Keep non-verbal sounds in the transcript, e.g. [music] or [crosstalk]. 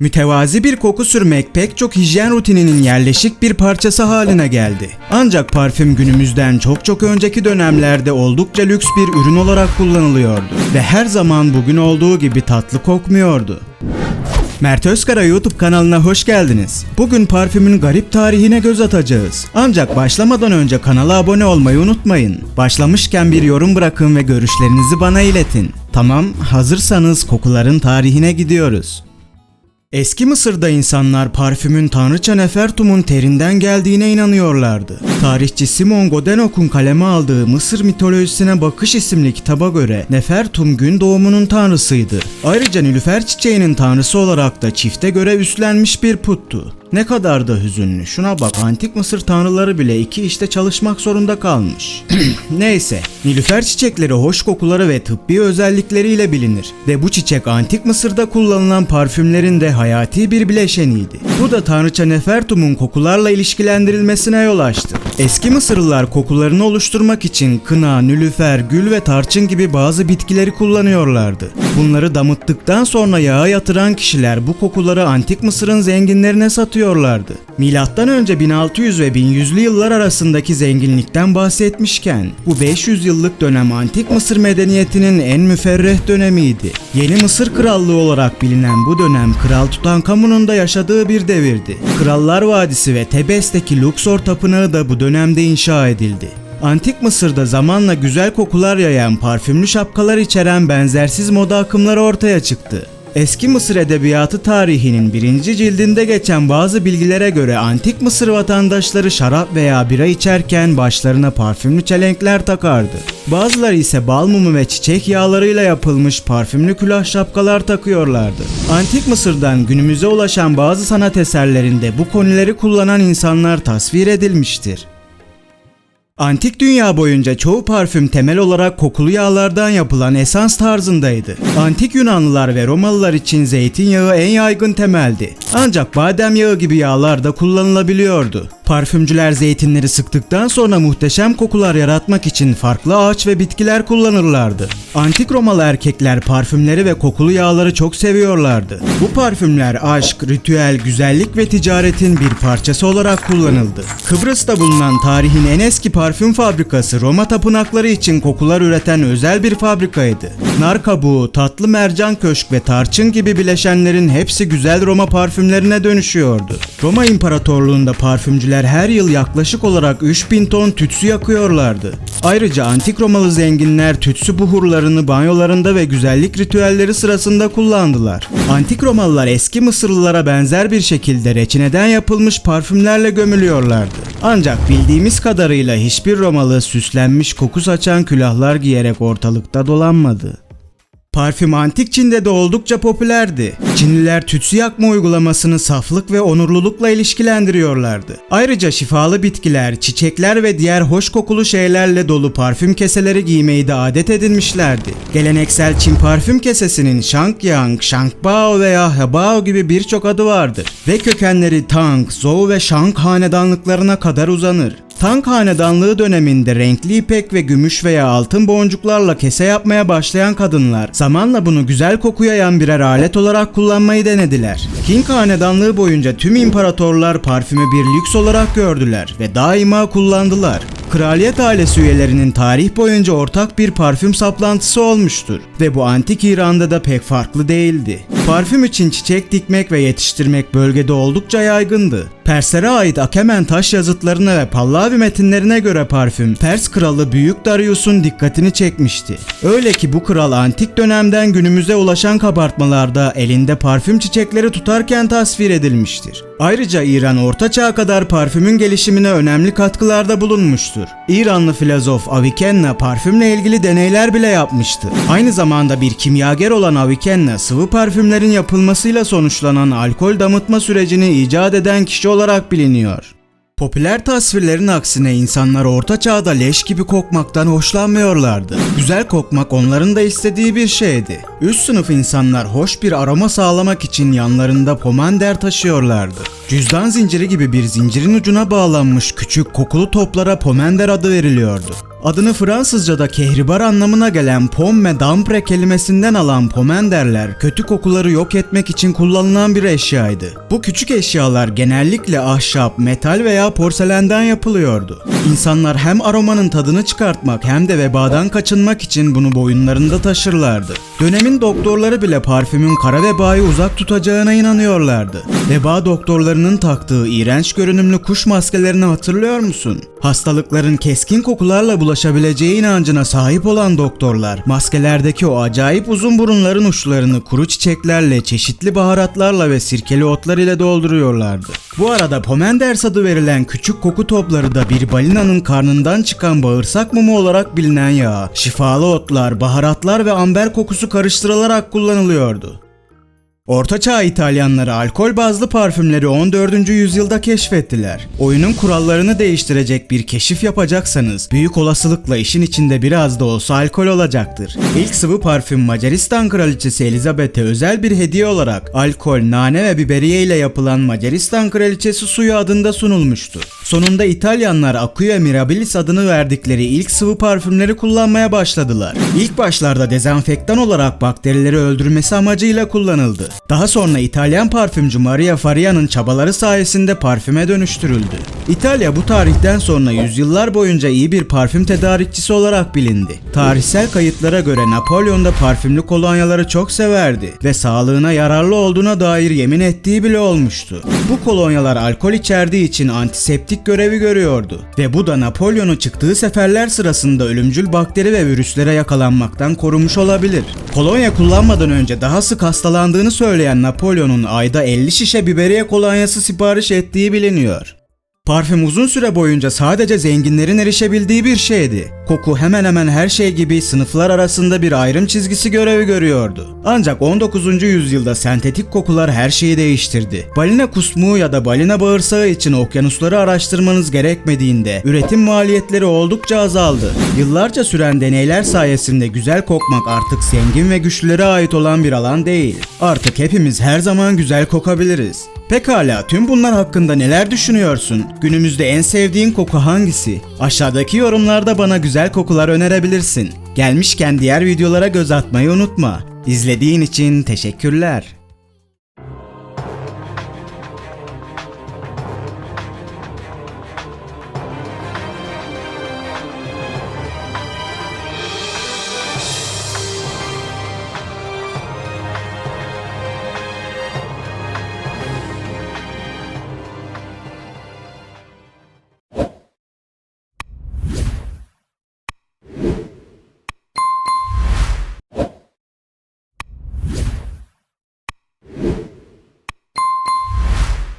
Mütevazi bir koku sürmek pek çok hijyen rutininin yerleşik bir parçası haline geldi. Ancak parfüm günümüzden çok çok önceki dönemlerde oldukça lüks bir ürün olarak kullanılıyordu ve her zaman bugün olduğu gibi tatlı kokmuyordu. Mert Özkara YouTube kanalına hoş geldiniz. Bugün parfümün garip tarihine göz atacağız. Ancak başlamadan önce kanala abone olmayı unutmayın. Başlamışken bir yorum bırakın ve görüşlerinizi bana iletin. Tamam, hazırsanız kokuların tarihine gidiyoruz. Eski Mısır'da insanlar parfümün tanrıça Nefertum'un terinden geldiğine inanıyorlardı. Tarihçi Simon Godenok'un kaleme aldığı Mısır mitolojisine bakış isimli kitaba göre Nefertum gün doğumunun tanrısıydı. Ayrıca Nilüfer çiçeğinin tanrısı olarak da çifte göre üstlenmiş bir puttu. Ne kadar da hüzünlü. Şuna bak antik Mısır tanrıları bile iki işte çalışmak zorunda kalmış. [clears throat] Neyse. Nilüfer çiçekleri hoş kokuları ve tıbbi özellikleriyle bilinir. Ve bu çiçek antik Mısır'da kullanılan parfümlerin de hayati bir bileşeniydi. Bu da tanrıça Nefertum'un kokularla ilişkilendirilmesine yol açtı. Eski Mısırlılar kokularını oluşturmak için kına, nülüfer, gül ve tarçın gibi bazı bitkileri kullanıyorlardı. Bunları damıttıktan sonra yağa yatıran kişiler bu kokuları antik Mısır'ın zenginlerine satıyorlardı. Milattan önce 1600 ve 1100'lü yıllar arasındaki zenginlikten bahsetmişken bu 500 yıllık dönem antik Mısır medeniyetinin en müferreh dönemiydi. Yeni Mısır Krallığı olarak bilinen bu dönem Kral Tutankamun'un da yaşadığı bir devirdi. Krallar Vadisi ve Tebes'teki Luxor Tapınağı da bu dönemde inşa edildi. Antik Mısır'da zamanla güzel kokular yayan parfümlü şapkalar içeren benzersiz moda akımları ortaya çıktı. Eski Mısır edebiyatı tarihinin birinci cildinde geçen bazı bilgilere göre antik Mısır vatandaşları şarap veya bira içerken başlarına parfümlü çelenkler takardı. Bazıları ise bal mumu ve çiçek yağlarıyla yapılmış parfümlü külah şapkalar takıyorlardı. Antik Mısır'dan günümüze ulaşan bazı sanat eserlerinde bu konileri kullanan insanlar tasvir edilmiştir. Antik dünya boyunca çoğu parfüm temel olarak kokulu yağlardan yapılan esans tarzındaydı. Antik Yunanlılar ve Romalılar için zeytinyağı en yaygın temeldi. Ancak badem yağı gibi yağlar da kullanılabiliyordu. Parfümcüler zeytinleri sıktıktan sonra muhteşem kokular yaratmak için farklı ağaç ve bitkiler kullanırlardı. Antik Romalı erkekler parfümleri ve kokulu yağları çok seviyorlardı. Bu parfümler aşk, ritüel, güzellik ve ticaretin bir parçası olarak kullanıldı. Kıbrıs'ta bulunan tarihin en eski parfüm fabrikası Roma tapınakları için kokular üreten özel bir fabrikaydı. Nar kabuğu, tatlı mercan köşk ve tarçın gibi bileşenlerin hepsi güzel Roma parfümlerine dönüşüyordu. Roma İmparatorluğunda parfümcüler her yıl yaklaşık olarak 3000 ton tütsü yakıyorlardı. Ayrıca antik Romalı zenginler tütsü buhurlarını banyolarında ve güzellik ritüelleri sırasında kullandılar. Antik Romalılar eski Mısırlılara benzer bir şekilde reçineden yapılmış parfümlerle gömülüyorlardı. Ancak bildiğimiz kadarıyla hiçbir Romalı süslenmiş koku saçan külahlar giyerek ortalıkta dolanmadı. Parfüm antik Çin'de de oldukça popülerdi. Çinliler tütsü yakma uygulamasını saflık ve onurlulukla ilişkilendiriyorlardı. Ayrıca şifalı bitkiler, çiçekler ve diğer hoş kokulu şeylerle dolu parfüm keseleri giymeyi de adet edinmişlerdi. Geleneksel Çin parfüm kesesinin Shangyang, Shangbao veya Hebao gibi birçok adı vardır ve kökenleri Tang, Zhou ve Shang hanedanlıklarına kadar uzanır. Tang hanedanlığı döneminde renkli ipek ve gümüş veya altın boncuklarla kese yapmaya başlayan kadınlar zamanla bunu güzel koku yayan birer alet olarak kullanmayı denediler. Qing hanedanlığı boyunca tüm imparatorlar parfümü bir lüks olarak gördüler ve daima kullandılar. Kraliyet ailesi üyelerinin tarih boyunca ortak bir parfüm saplantısı olmuştur ve bu antik İran'da da pek farklı değildi. Parfüm için çiçek dikmek ve yetiştirmek bölgede oldukça yaygındı. Perslere ait Akemen taş yazıtlarına ve Pallavi metinlerine göre parfüm Pers kralı Büyük Darius'un dikkatini çekmişti. Öyle ki bu kral antik dönemden günümüze ulaşan kabartmalarda elinde parfüm çiçekleri tutarken tasvir edilmiştir. Ayrıca İran Orta Çağ'a kadar parfümün gelişimine önemli katkılarda bulunmuştur. İranlı filozof Avicenna parfümle ilgili deneyler bile yapmıştı. Aynı zamanda bir kimyager olan Avicenna sıvı parfümlerin yapılmasıyla sonuçlanan alkol damıtma sürecini icat eden kişi olarak biliniyor. Popüler tasvirlerin aksine insanlar orta çağda leş gibi kokmaktan hoşlanmıyorlardı. Güzel kokmak onların da istediği bir şeydi. Üst sınıf insanlar hoş bir aroma sağlamak için yanlarında pomander taşıyorlardı. Cüzdan zinciri gibi bir zincirin ucuna bağlanmış küçük kokulu toplara pomander adı veriliyordu. Adını Fransızca'da kehribar anlamına gelen pomme dampre kelimesinden alan pomenderler kötü kokuları yok etmek için kullanılan bir eşyaydı. Bu küçük eşyalar genellikle ahşap, metal veya porselenden yapılıyordu. İnsanlar hem aromanın tadını çıkartmak hem de vebadan kaçınmak için bunu boyunlarında taşırlardı. Dönemin doktorları bile parfümün kara vebayı uzak tutacağına inanıyorlardı. Veba doktorlarının taktığı iğrenç görünümlü kuş maskelerini hatırlıyor musun? Hastalıkların keskin kokularla bulaşabileceği inancına sahip olan doktorlar, maskelerdeki o acayip uzun burunların uçlarını kuru çiçeklerle, çeşitli baharatlarla ve sirkeli otlar ile dolduruyorlardı. Bu arada Pomenders adı verilen küçük koku topları da bir balinanın karnından çıkan bağırsak mumu olarak bilinen yağ, şifalı otlar, baharatlar ve amber kokusu karıştırılarak kullanılıyordu. Ortaçağ İtalyanları alkol bazlı parfümleri 14. yüzyılda keşfettiler. Oyunun kurallarını değiştirecek bir keşif yapacaksanız büyük olasılıkla işin içinde biraz da olsa alkol olacaktır. İlk sıvı parfüm Macaristan Kraliçesi Elizabeth'e özel bir hediye olarak alkol, nane ve biberiye ile yapılan Macaristan Kraliçesi suyu adında sunulmuştu. Sonunda İtalyanlar Acquia Mirabilis adını verdikleri ilk sıvı parfümleri kullanmaya başladılar. İlk başlarda dezenfektan olarak bakterileri öldürmesi amacıyla kullanıldı. Daha sonra İtalyan parfümcü Maria Faria'nın çabaları sayesinde parfüme dönüştürüldü. İtalya bu tarihten sonra yüzyıllar boyunca iyi bir parfüm tedarikçisi olarak bilindi. Tarihsel kayıtlara göre Napolyon da parfümlü kolonyaları çok severdi ve sağlığına yararlı olduğuna dair yemin ettiği bile olmuştu. Bu kolonyalar alkol içerdiği için antiseptik görevi görüyordu ve bu da Napolyon'u çıktığı seferler sırasında ölümcül bakteri ve virüslere yakalanmaktan korumuş olabilir. Kolonya kullanmadan önce daha sık hastalandığını söyleyen Napolyon'un ayda 50 şişe biberiye kolonyası sipariş ettiği biliniyor. Parfüm uzun süre boyunca sadece zenginlerin erişebildiği bir şeydi. Koku hemen hemen her şey gibi sınıflar arasında bir ayrım çizgisi görevi görüyordu. Ancak 19. yüzyılda sentetik kokular her şeyi değiştirdi. Balina kusmuğu ya da balina bağırsağı için okyanusları araştırmanız gerekmediğinde üretim maliyetleri oldukça azaldı. Yıllarca süren deneyler sayesinde güzel kokmak artık zengin ve güçlülere ait olan bir alan değil. Artık hepimiz her zaman güzel kokabiliriz. Pekala tüm bunlar hakkında neler düşünüyorsun? Günümüzde en sevdiğin koku hangisi? Aşağıdaki yorumlarda bana güzel kokular önerebilirsin. Gelmişken diğer videolara göz atmayı unutma. İzlediğin için teşekkürler.